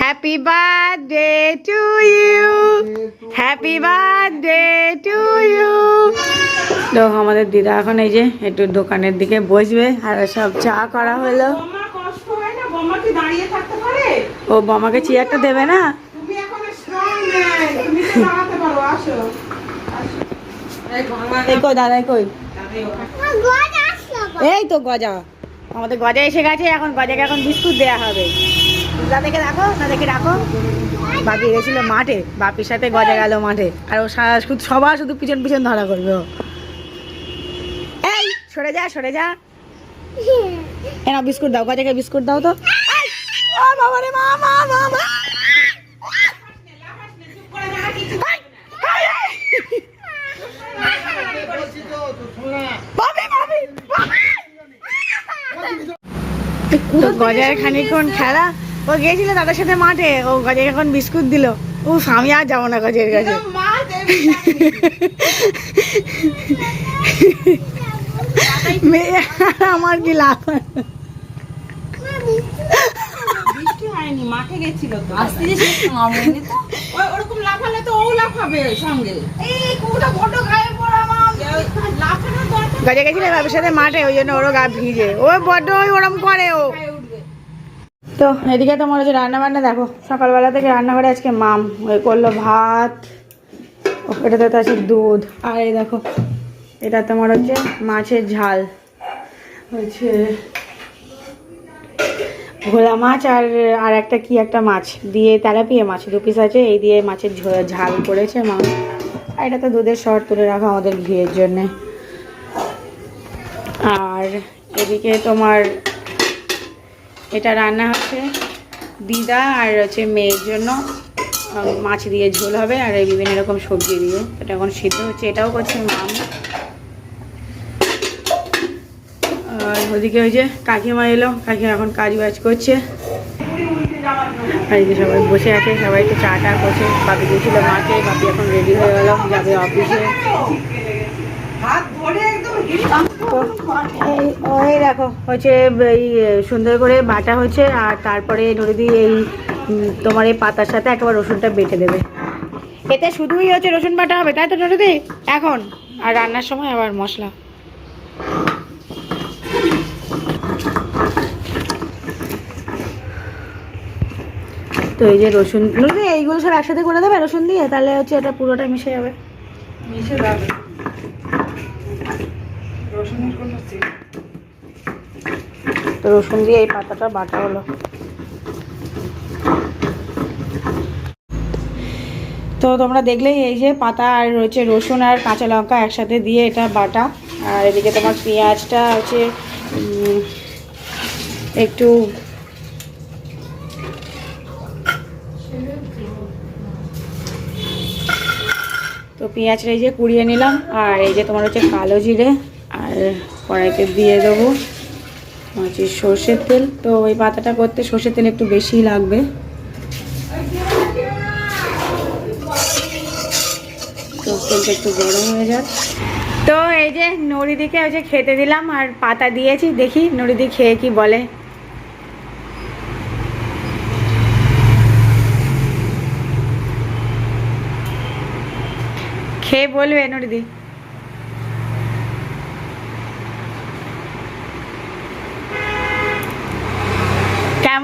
Happy birthday to you happy birthday to you তো আমাদের দিদা এখন এই যে একটু দোকানের দিকে বসবে আর সব চা করা হলো। বৌমা কষ্ট হয় না? বৌমা কি দাঁড়িয়ে থাকতে পারে? ও বমাকে চেয়ারটা দেবে না? দাদা কই। এই তো গজা। আমাদের গজা এসে গেছে এখন গজাকে এখন বিস্কুট দেওয়া হবে। দাদাকে রাখো দাদাকে রাখো বাপি গেছিল মাঠে বাপির সাথে গজা গেল মাঠে। আর ও সারা শুধু সবার শুধু পিছন পিছন ধরা করবে ও। এই সরে যা সরে যা। এ নাও বিস্কুট দাও গজাকে বিস্কুট দাও তো। ও বাবা রে মা মা মা গজার খানিকক্ষণ খেলা ও গিয়েছিল তাদের সাথে মাঠে ও গজাকে এখন বিস্কুট দিল। ও আমি আর যাব না গজের কাছে। মেয়ে আমার কি লাভ? মাঠে গেছিল তো। আসতে ওই ওরকম লাফালে তো ও লাফাবে সঙ্গে। এই কুকুরটা বড্ড গায়ে পড়া মা লাফানোর দরকার গজা গেছিল বাবার সাথে মাঠে ওই জন্য ওরও গা ভিজে। ও বড্ড ওই ওরম করে ও। তো এদিকে তোমার হচ্ছে রান্না বান্না দেখো, সকালবেলা থেকে রান্না করে আজকে মাম ওই করল ভাত এটাতে তো আছে দুধ, আর এই দেখো, এটা তোমার হচ্ছে মাছের ঝাল, হচ্ছে ভোলা মাছ আর আর একটা কি একটা মাছ, দিয়ে তেলাপিয়া মাছ, দু পিস আছে, এই দিয়ে মাছের ঝাল করেছে মা, আর এটা তো দুধের শর্ট তুলে রাখা আমাদের ঘিয়ের জন্যে, আর এদিকে তোমার এটা রান্না হচ্ছে দিদা আর হচ্ছে মেয়ের জন্য মাছ দিয়ে ঝোল হবে আর এই বিভিন্ন রকম সবজি দিয়ে। এটা এখন সিদ্ধ হচ্ছে, এটাও করছে মাম আর ওদিকে ওই যে কাকিমা এলো, কাকিমা এখন কাজ বাজ করছে। আর সবাই বসে আছে, সবাই একটু চা টা করছে। বাপি গিয়েছিল মাকে বাপি এখন রেডি হয়ে গেল, যাবে অফিসে হাত ধরে একদম তো এই দেখো, হচ্ছে এই, সুন্দর করে বাটা হচ্ছে আর তারপরে নদী এই তোমার এই পাতার সাথে একেবারে রসুনটা বেটে দেবে। এতে শুধুই হচ্ছে রসুন বাটা হবে, তাই তো নদী এখন। আর রান্নার সময় আবার মশলা। তো এই যে রসুন নদী এইগুলো সব একসাথে করে দেবে রসুন দিয়ে? তাহলে হচ্ছে এটা পুরোটা মিশে যাবে। মিশে যাবে। তো রসুন দিয়ে এই পাতাটা বাটা হলো। তো তোমরা দেখলেই এই যে পাতা আর হচ্ছে রসুন আর কাঁচা লঙ্কা একসাথে দিয়ে এটা বাটা। আর এদিকে তোমার পেঁয়াজটা হচ্ছে একটু তো পেঁয়াজটা এই যে কুড়িয়ে নিলাম। আর এই যে তোমার হচ্ছে কালো জিরে। আর কড়াইতে দিয়ে দেবো হচ্ছে সর্ষের তেল। তো ওই পাতাটা করতে সর্ষের তেল একটু বেশিই লাগবে। তেলটা একটু গরম হয়ে যাক। তো এই যে নড়িদিকে ওই যে খেতে দিলাম আর পাতা দিয়েছি, দেখি নড়িদি খেয়ে কি বলে। খেয়ে বলবে নড়িদি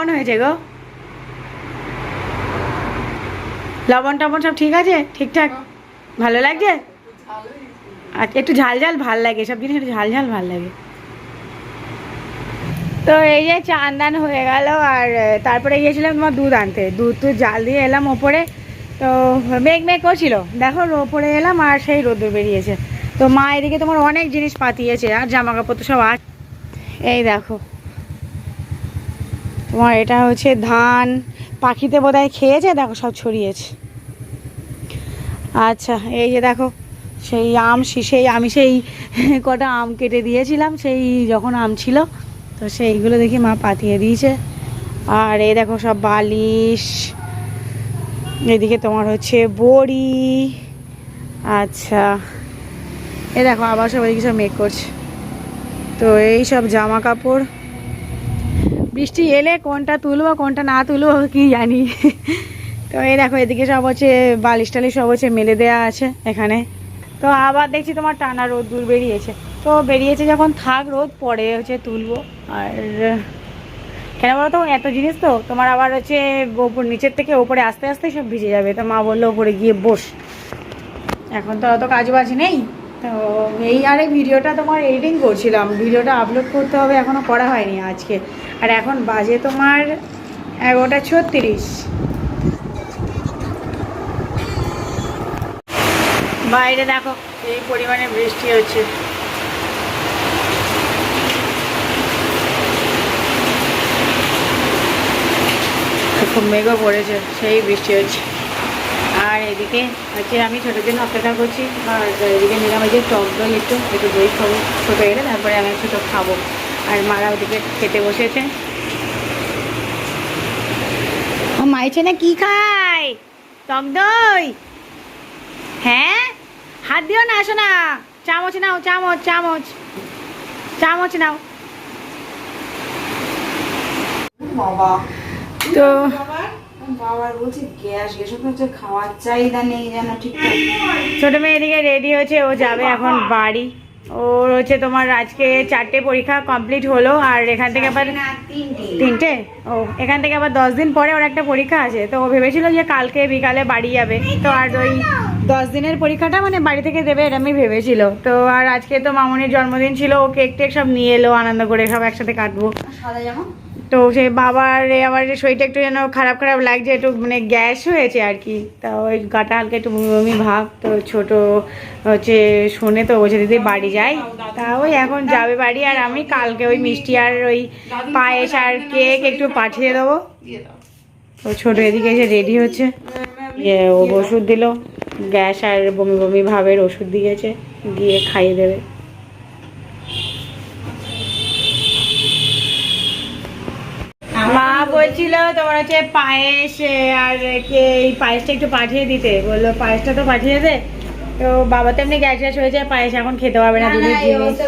কেমন হয়েছে গো? লবণ টবণ সব ঠিক আছে? ঠিকঠাক? ভালো লাগছে? আচ্ছা একটু ঝাল ঝাল ভালো লাগে, সব জিনিস একটু ঝাল ঝাল ভালো লাগে। তো এই যে চান হয়ে গেল, আর তারপরে গিয়েছিলাম তোমার দুধ আনতে। দুধ তো জাল দিয়ে এলাম ওপরে। তো মেঘ মেঘ করছিল। দেখো ওপরে এলাম, আর সেই রোদ্দুর বেরিয়েছে। তো মা এদিকে তোমার অনেক জিনিস পাতিয়েছে, আর জামা কাপড় তো সব আছে এই দেখো। তোমার এটা হচ্ছে ধান। পাখিতে বোধহয় খেয়েছে? দেখো, সব ছড়িয়েছে। আচ্ছা এই যে দেখো, সেই আম সেই আমি সেই কটা আম কেটে দিয়েছিলাম, সেই যখন আম ছিল, তো সেইগুলো দেখি মা পাতিয়ে দিয়েছে। আর এই দেখো, সব বালিশ। এদিকে তোমার হচ্ছে বড়ি। আচ্ছা এ দেখো, আবার সব এদিকে সব মেক করছে। তো এই সব জামা কাপড় বৃষ্টি এলে কোনটা তুলবো, কোনটা না তুলবো, কি জানি। তো এই দেখো, এদিকে সব হচ্ছে বালিশ টালিশ সব হচ্ছে মেলে দেওয়া আছে এখানে। তো আবার দেখছি তোমার টানা রোদ দূর বেরিয়েছে। তো বেরিয়েছে যখন থাক, রোদ পরে হচ্ছে তুলবো। আর কেন বলো তো এত জিনিস তো, তোমার আবার হচ্ছে ওপর, নিচের থেকে ওপরে আস্তে আস্তে সব ভিজে যাবে। তো মা বলল, ওপরে গিয়ে বস। এখন তো অত কাজ বাজ নেই। তো এই আরে ভিডিওটা তোমার এডিটিং করছিলাম। ভিডিওটা আপলোড করতে হবে এখনও করা হয়নি আজকে। আর এখন বাজে তোমার এগারোটা ছত্রিশ। বাইরে দেখো এই পরিমাণে বৃষ্টি হচ্ছে। খুব মেঘও পড়েছে সেই বৃষ্টি হচ্ছে। আর এদিকে হচ্ছে আমি ছোটোর জন্য অপেক্ষা করছি, আর এদিকে নিলাম যে টক দই একটু একটু দই খাব, ছোটো এলে তারপরে আমি ছোটো খাব। আর মারা ওদিকে খেতে বসেছে। ও মাইছে না কি খায়? টক দই? হ্যাঁ? হাত দিও না আসো না। চামচ নাও চামচ চামচ। চামচ নাও। বাবা। তো ছোট মেয়ে এদিকে রেডি হয়েছে ও যাবে এখন বাড়ি। ওর হচ্ছে তোমার আজকে চারটে পরীক্ষা কমপ্লিট হলো আর এখান থেকে আবার তিনটে। ও এখান থেকে আবার দশ দিন পরে ওর একটা পরীক্ষা আছে তো ও ভেবেছিল যে কালকে বিকালে বাড়ি যাবে তো আর ওই দশ দিনের পরীক্ষাটা মানে বাড়ি থেকে দেবে এটা আমি ভেবেছিল। তো আর আজকে তো মামনির জন্মদিন ছিল ও কেক টেক সব নিয়ে এলো আনন্দ করে সব একসাথে কাটবো। সাদা জামা? তো সেই বাবার যে শরীরটা একটু যেন খারাপ খারাপ লাগছে, একটু মানে গ্যাস হয়েছে আর কি। তা ওই গাটা হালকা একটু বমি বমি ভাব, তো ছোট হচ্ছে শুনে তো, বলছে দিদি বাড়ি যাই। তা ওই এখন যাবে বাড়ি, আর আমি কালকে ওই মিষ্টি আর ওই পায়েস আর কেক একটু পাঠিয়ে দেবো। তো ছোটো এদিকে এসে রেডি হচ্ছে। ও ওষুধ দিল, গ্যাস আর বমি বমি ভাবের ওষুধ দিয়েছে গিয়ে খাইয়ে দেবে মা বলছিল তোমার হচ্ছে পায়েস আর কে এই পায়েসটা একটু পাঠিয়ে দিতে। বলল পায়েসটা তো পাঠিয়ে দে। তো বাবা তো এমনি গ্যাস গ্যাস হয়ে যায় পায়েস এখন খেতে পারবে না দুধের জিনিস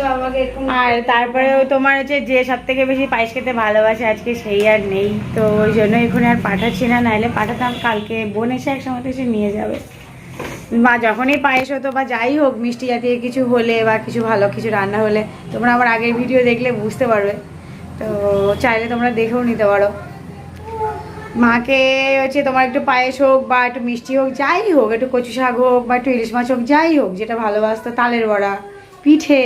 আর তারপরেও তোমার হচ্ছে যে সব থেকে বেশি পায়েস খেতে ভালোবাসে আজকে সেই আর নেই। তো ওই জন্য এখন আর পাঠাচ্ছি না নাহলে পাঠাতাম কালকে বোন এসে একসময় এসে নিয়ে যাবে। বা যখনই পায়েস হতো বা যাই হোক মিষ্টি জাতীয় কিছু হলে বা কিছু ভালো কিছু রান্না হলে তোমরা আমার আগের ভিডিও দেখলে বুঝতে পারবে। তো চাইলে তোমরা দেখেও নিতে পারো। মাকে হচ্ছে তোমার একটু পায়েস হোক বা একটু মিষ্টি হোক, যাই হোক, একটু কচু শাক হোক বা একটু ইলিশ মাছ হোক, যাই হোক, যেটা ভালোবাসতো, তালের বড়া, পিঠে,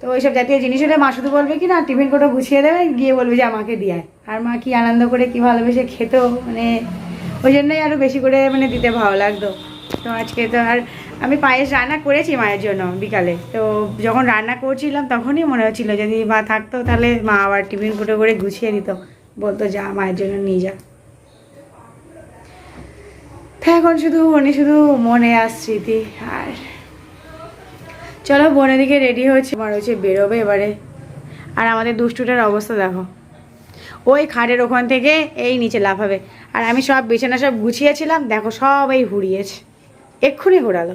তো ওইসব জাতীয় জিনিস হলে মা শুধু বলবে কি, না, টিফিন কোটা গুছিয়ে দেবে, গিয়ে বলবে যে আমাকে দিয়ে আর মা কি আনন্দ করে, কি ভালোবেসে খেত মানে ওই জন্যই আরও বেশি করে মানে দিতে ভালো লাগতো। তো আজকে তো আর আমি পায়েস রান্না করেছি মায়ের জন্য বিকালে, তো যখন রান্না করছিলাম তখনই মনে হচ্ছিল যদি মা থাকতো তাহলে মা আবার টিফিন ফুটো করে গুছিয়ে দিত বলতো, যা, মায়ের জন্য নিয়ে যা। এখন শুধু মনে শুধু মনে আস স্মৃতি, আর চলো, বোনের দিকে রেডি হচ্ছে আমার হচ্ছে বেরোবে এবারে। আর আমাদের দুষ্টুটার অবস্থা দেখো। ওই খাটের ওখান থেকে এই নিচে লাফাবে। আর আমি সব বিছানা সব গুছিয়েছিলাম, দেখো, সব এই হুড়িয়েছে। এক্ষুনি ঘোরালো।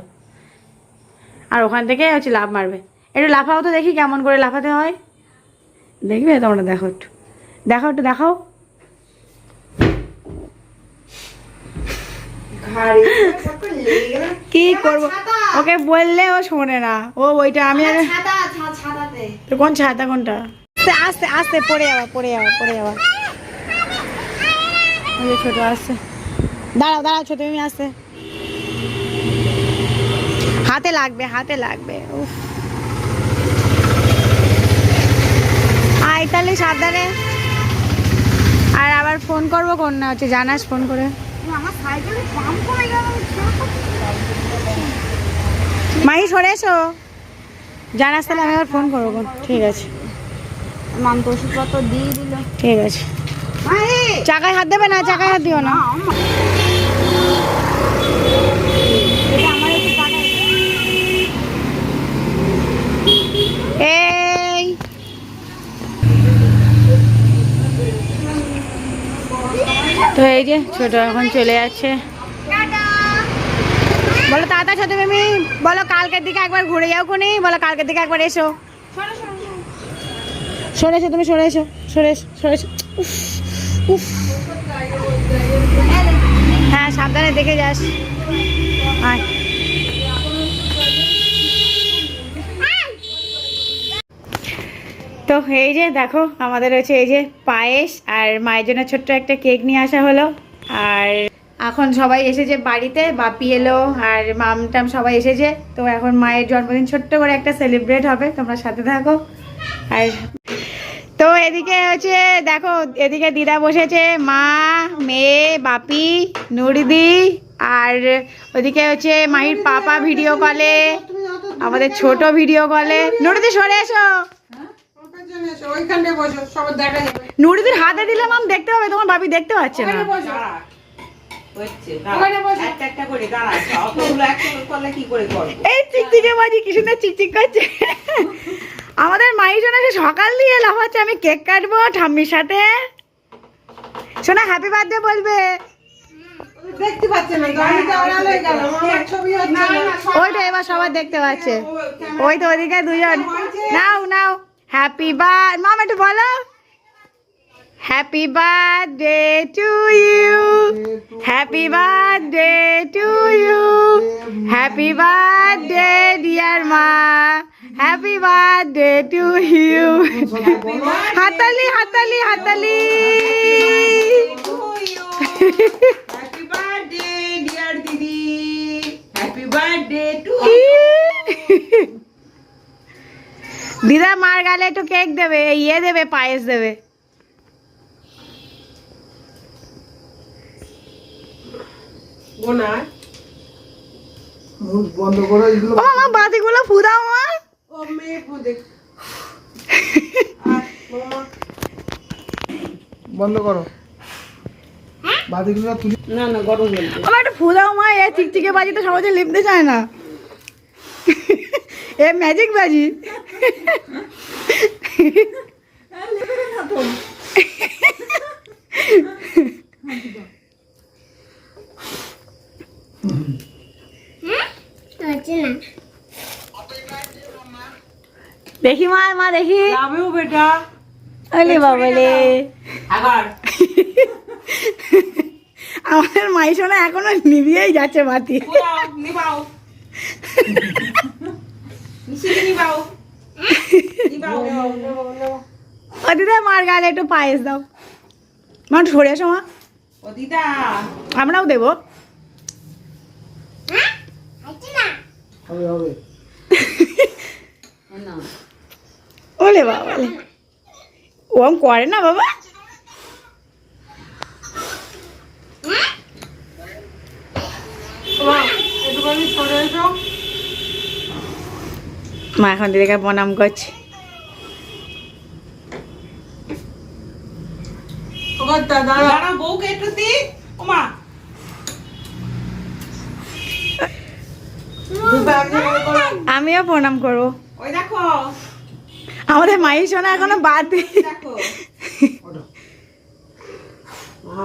আর ওখান থেকে হচ্ছে লাফ মারবে। একটু লাফাও তো দেখি, কেমন করে লাফাতে হয়। দেখবে তোমরা, দেখো একটু। দেখো একটু দেখাও। কি করব? ওকে বললে ও শোনে না। ও ওইটা আমি আগে ছাতা ছা- ছাতাতে। তো কোন ছাতা কোনটা? আস্তে আস্তে পড়ে যাওয়া পড়ে যাওয়া পড়ে যাওয়া। ওই ছোট আসছে। দাঁড়াও দাঁড়াও ছোট তুমি আসছে। হাতে লাগবে হাতে লাগবে উফ। আয় তাহলে সাবধানে। আর আবার ফোন করব কোন না হচ্ছে জানাস ফোন করে। মাই মাহি সরে এসো। জানাস তাহলে আমি আবার ফোন করব কোন। ঠিক আছে। তো ওষুধপত্র দিয়ে দিল। ঠিক আছে। চাকায় হাত দেবে না? চাকায় হাত দিও না এই তো এই যে ছোট এখন চলে যাচ্ছে। বলো তাড়াতাড়ি ছোট মেমি, বলো কালকের দিকে একবার ঘুরে যাও কোনি বলো কালকের দিকে একবার এসো। সরে এসো তুমি, সরে এসো সরে এসো উফ। হ্যাঁ সাবধানে দেখে যাস। আয়। তো এই যে দেখো, আমাদের হচ্ছে এই যে পায়েস আর মায়ের জন্য ছোট্ট একটা কেক নিয়ে আসা হলো। আর এখন সবাই এসেছে বাড়িতে, বাপি এলো আর মাম টাম সবাই এসেছে। তো এখন মায়ের জন্মদিন ছোট্ট করে একটা সেলিব্রেট হবে, তোমরা সাথে থাকো। আর তো এদিকে হচ্ছে, দেখো, এদিকে দিদা বসেছে, মা, মেয়ে, বাপি, নুরিদি আর ওদিকে হচ্ছে মাহির পাপা ভিডিও কলে আমাদের ছোট ভিডিও কলে নুরিদি, সরে এসো। ওইখানটায় বসো সবার দেখা যাবে নুরিদির হাতে দিলে মাম দেখতে হবে তোমার বাপি দেখতে পাচ্ছে না আমাদের মাই শোনা সে সকাল দিয়ে লাফাচ্ছে আমি কেক কাটবো ঠাম্মির সাথে শোনা হ্যাপি বার্থডে বলবে দেখতে পাচ্ছে না গাড়িতে আড়াল হয়ে গেল আমার ছবি হচ্ছে না ওই তো এবার সবাই দেখতে পাচ্ছে ওই তো ওদিকে দুজন নাও নাও হ্যাপি বার মাম একটু বলো happy birthday to you happy birthday to you happy birthday dear মা হ্যাপি বার্থডে টু ইউ হাতালি হাতালি হাতালি হ্যাপি বার্থডে ডিয়ার দিদি হ্যাপি বার্থডে টু দিদা মার গালে একটু কেক দেবে ইয়ে দেবে পায়েস দেবে। বাতিগুলো ফুদাও মা বন্ধ করো। বাতিগুলো তুলি। না না গরম আমার একটু ফুদাও মা এ চিকচিকে বাজি তো সহজে লিপতে চায় না। এ ম্যাজিক বাজি। দেখি মা মা দেখি। যাবেও বেটা। ওলে বাবলে আবার। আমাদের মাই শোনা এখনও নিভিয়েই যাচ্ছে বাতি নিবাও নিবাও নিবাও ও দিদা মার গালে একটু পায়েস দাও। মা একটু সরে এসো মা। আমরাও দেবো। হবে ওলে বাবা। ওম করে না বাবা? একটুখানি সরে এসো। মা এখন দিদিকে প্রণাম করছে আমিও প্রণাম করব। ওই দেখো। আমাদের মাই শোনা এখনও বাদ দেখো।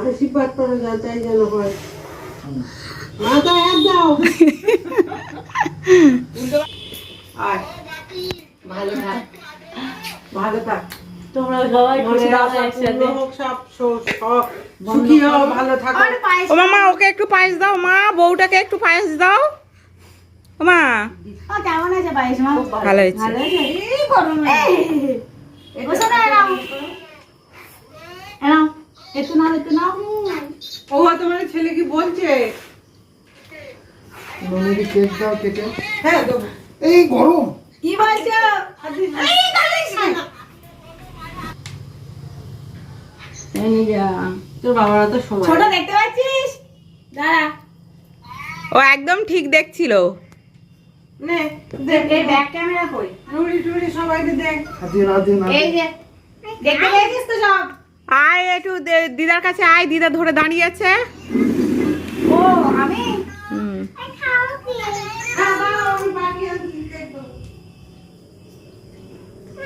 আশীর্বাদ করে যা চাই যেন হয়। হাত দাও। ভালো থাক। ভালো থাক। তোমরা সবাই রাখো, একসাথে। সব সব সুখী হও ভালো থাকো। ও মামা ওকে একটু পায়েস দাও মা বউটাকে একটু পায়েস দাও। ও কেমন আছে পায়েস মা? ভালো। হয়েছে। বসো না এরাও এরাও একটু নাও একটু নাও। ও তোমার ছেলে কি বলছে? নমিনি কেক দাও কেটে। হ্যাঁ দেবো। এই গরম। কি বলছো? তোর বাবারা তো সময় ছোট দেখতে পাচ্ছিস? দাঁড়া। ও একদম ঠিক দেখছিল। নে এই ব্যাক ক্যামেরা কই টুড়ি টুড়ি সবাইকে দেখ। হাতিয়ে না দিয়ে না এই যে দেখতে পেয়েছিস তো সব? আয় একটু দিদার কাছে আয় দিদা ধরে দাঁড়িয়ে আছে ও আমি? হুম।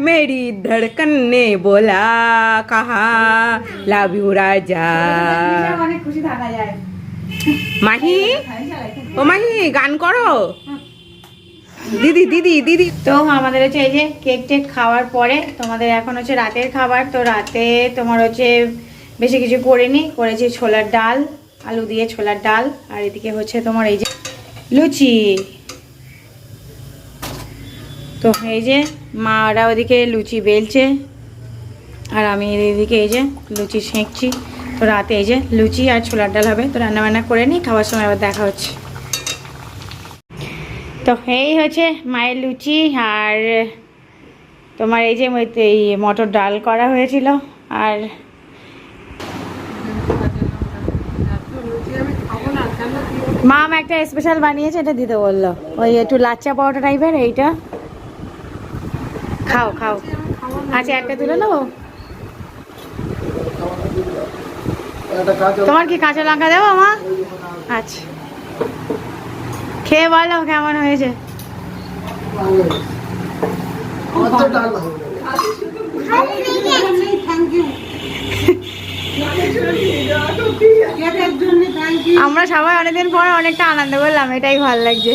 मेरी धड़कन ने बोला कहा लव यू राजा অনেক খুশি থাকা যায় মাহি ও মাহি গান করো দিদি দিদি দিদি তো আমাদের হচ্ছে এই যে কেক টেক খাওয়ার পরে তোমাদের এখন হচ্ছে রাতের খাবার তো রাতে তোমার হচ্ছে বেশি কিছু করিনি করেছি ছোলার ডাল আলু দিয়ে ছোলার ডাল আর এদিকে হচ্ছে তোমার এই যে লুচি তো এই যে মারা ওদিকে লুচি বেলছে, আর আমি এদিকে এই যে লুচি সেঁকছি। তো রাতে এই যে লুচি আর ছোলার ডাল হবে, তো রান্না বান্না করে নিই, খাওয়ার সময় আবার দেখা হচ্ছে। তো এই হচ্ছে মায়ের লুচি, আর তোমার এই যে এই মটর ডাল করা হয়েছিল, আর মাম একটা স্পেশাল বানিয়েছে, এটা দিতে বলল। ওই একটু লাচ্চা পাউডার টাইপের এইটা। খাও খাও। আচ্ছা একটা তুলে নেব। তোমার কি কাঁচা লঙ্কা দেবো মা? আচ্ছা। খেয়ে বলো কেমন হয়েছে। আমরা সবাই অনেকদিন পর অনেকটা আনন্দ করলাম এটাই ভালো লাগছে।